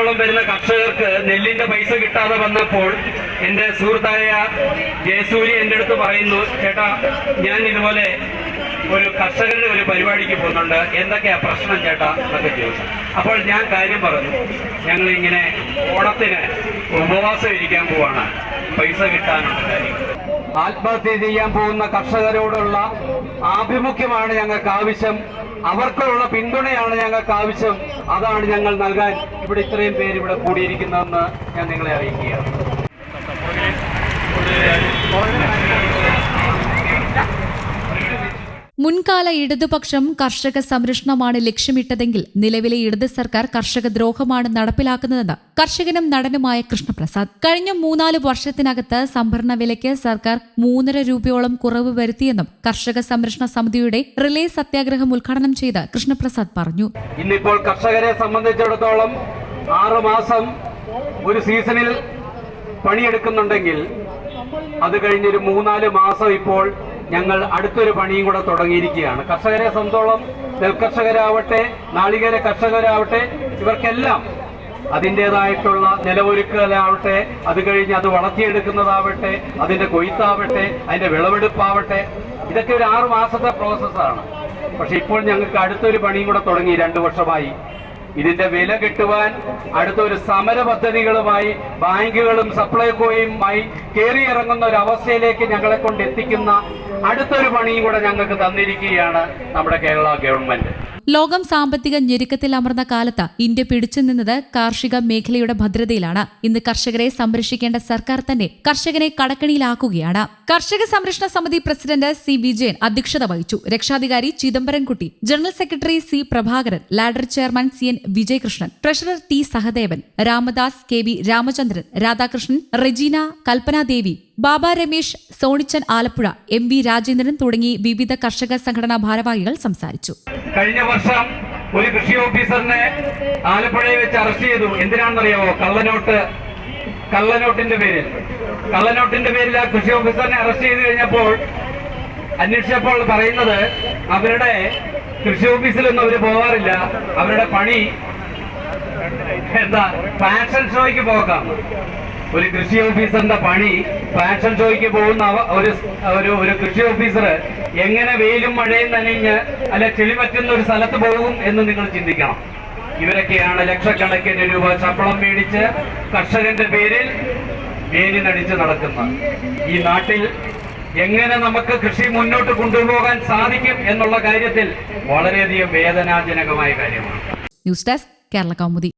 ആയിരത്തോളം വരുന്ന കർഷകർക്ക് നെല്ലിന്റെ പൈസ കിട്ടാതെ വന്നപ്പോൾ എന്റെ സുഹൃത്തായ ജയസൂരി എന്റെ അടുത്ത് പറയുന്നു ചേട്ടാ ഞാൻ ഇതുപോലെ ഒരു കർഷകരുടെ ഒരു പരിപാടിക്ക് പോകുന്നുണ്ട്. എന്തൊക്കെയാ പ്രശ്നം ചേട്ടാ? എന്നൊക്കെ ചോദിച്ചു. അപ്പോൾ ഞാൻ കാര്യം പറഞ്ഞു. ഞങ്ങൾ ഇങ്ങനെ ഓണത്തിന് ഉപവാസം ഇരിക്കാൻ പോവാണ്. പൈസ കിട്ടാനുള്ള കാര്യം. ആത്മഹത്യ ചെയ്യാൻ പോകുന്ന കർഷകരോടുള്ള ആഭിമുഖ്യമാണ് ഞങ്ങൾക്ക് ആവശ്യം അവർക്കുള്ള പിന്തുണയാണ് ഞങ്ങൾക്ക് ആവശ്യം അതാണ് ഞങ്ങൾ നൽകാൻ ഇവിടെ ഇത്രയും പേര് ഇവിടെ കൂടിയിരിക്കുന്നതെന്ന് ഞാൻ നിങ്ങളെ അറിയിക്കുകയാണ്. മുൻകാല ഇടതുപക്ഷം കർഷക സംരക്ഷണമാണ് ലക്ഷ്യമിട്ടതെങ്കിൽ നിലവിലെ ഇടത് സർക്കാർ കർഷക ദ്രോഹമാണ് നടപ്പിലാക്കുന്നതെന്ന് കർഷകനും നടനുമായ കൃഷ്ണപ്രസാദ്. കഴിഞ്ഞ മൂന്നാൽ വർഷത്തിനകത്ത് സംഭരണ വിലയ്ക്ക് സർക്കാർ മൂന്നര രൂപയോളം കുറവ് വരുത്തിയെന്നും കർഷക സംരക്ഷണ സമിതിയുടെ റിലേ സത്യാഗ്രഹം ഉദ്ഘാടനം ചെയ്ത് കൃഷ്ണപ്രസാദ് പറഞ്ഞു. ഇന്നിപ്പോൾ കർഷകരെ സംബന്ധിച്ചിടത്തോളം ആറ് മാസം ഒരു സീസണിൽ പണിയെടുക്കുന്നുണ്ടെങ്കിൽ അത് കഴിഞ്ഞൊരു മൂന്നാൽ മാസം ഇപ്പോൾ ഞങ്ങൾ അടുത്തൊരു പണിയും കൂടെ തുടങ്ങിയിരിക്കുകയാണ്. കർഷകരെ സംബന്ധിച്ചോളം നെൽകർഷകരാവട്ടെ നാളികേര കർഷകരാവട്ടെ ഇവർക്കെല്ലാം അതിന്റെതായിട്ടുള്ള നിലവൊരുക്കലാവട്ടെ അത് കഴിഞ്ഞ് അത് വളർത്തിയെടുക്കുന്നതാവട്ടെ അതിന്റെ കൊയ്ത്താവട്ടെ അതിന്റെ വിളവെടുപ്പാവട്ടെ ഇതൊക്കെ ഒരു ആറു മാസത്തെ പ്രോസസ്സാണ് പക്ഷെ ഇപ്പോൾ ഞങ്ങൾക്ക് അടുത്തൊരു പണിയും കൂടെ തുടങ്ങി രണ്ടു വർഷമായി. ഇതിന്റെ വില കിട്ടുവാൻ അടുത്തൊരു സമര പദ്ധതികളുമായി ബാങ്കുകളും സപ്ലൈകോയുമായി കയറിയിറങ്ങുന്ന ഒരു അവസ്ഥയിലേക്ക് ഞങ്ങളെ കൊണ്ട് എത്തിക്കുന്ന അടുത്തൊരു പണിയും കൂടെ ഞങ്ങൾക്ക് തന്നിരിക്കുകയാണ് നമ്മുടെ കേരള ഗവൺമെന്റ്. ലോകം സാമ്പത്തിക ഞെരുക്കത്തിൽ അമർന്ന കാലത്ത് ഇന്ത്യ പിടിച്ചു നിന്നത് കാർഷിക മേഖലയുടെ ഭദ്രതയിലാണ്. ഇന്ന് കർഷകരെ സംരക്ഷിക്കേണ്ട സർക്കാർ തന്നെ കർഷകനെ കടക്കണിയിലാക്കുകയാണ്. കർഷക സംരക്ഷണ സമിതി പ്രസിഡന്റ് സി വിജയൻ അധ്യക്ഷത വഹിച്ചു. രക്ഷാധികാരി Chidambaramkutty general secretary C Prabhakaran ladder chairman C N Vijayakrishnan treasurer T Sahadevan Ramadas K V Ramachandran Radhakrishnan Regina Kalpanadevi Baba Ramesh Sonichan Alappuzha M V Rajendran തുടങ്ങി വിവിധ കർഷക സംഘടനാ ഭാരവാഹികൾ സംസാരിച്ചു. കഴിഞ്ഞ വർഷം ഒരു കൃഷി ഓഫീസറിനെ ആലപ്പുഴയിൽ വെച്ച് അറസ്റ്റ് ചെയ്തു. എന്തിനാണെന്നറിയാമോ കള്ളനോട്ട് കള്ളനോട്ടിന്റെ പേരിൽ. കള്ളനോട്ടിന്റെ പേരിൽ ആ കൃഷി ഓഫീസറിനെ അറസ്റ്റ് ചെയ്ത് കഴിഞ്ഞപ്പോൾ അന്വേഷിച്ചപ്പോൾ പറയുന്നത് അവരുടെ കൃഷി ഓഫീസിലൊന്നും അവർ പോകാറില്ല. അവരുടെ പണി എന്താ ഫാഷൻ ഷോയ്ക്ക് പോകാം. ഒരു കൃഷി ഓഫീസറിന്റെ പണി. ഫാഷൻ ഷോയ്ക്ക് പോകുന്ന ഒരു ഒരു ഒരു കൃഷി ഓഫീസർ എങ്ങനെ വെയിലും മഴയും നനഞ്ഞ് അല്ലെ ചെളി പറ്റുന്ന ഒരു സ്ഥലത്ത് പോകും എന്ന് നിങ്ങൾ ചിന്തിക്കണം. ഇവരൊക്കെയാണ് ലക്ഷക്കണക്കിന് രൂപ ശമ്പളം മേടിച്ച് കർഷകന്റെ പേരിൽ വേലിനടിച്ച് നടക്കുന്നത്. ഈ നാട്ടിൽ എങ്ങനെ നമുക്ക് കൃഷി മുന്നോട്ട് കൊണ്ടുപോകാൻ സാധിക്കും എന്നുള്ള കാര്യത്തിൽ വളരെയധികം വേദനാജനകമായ കാര്യമാണ്. News desk Kerala Kaumudi.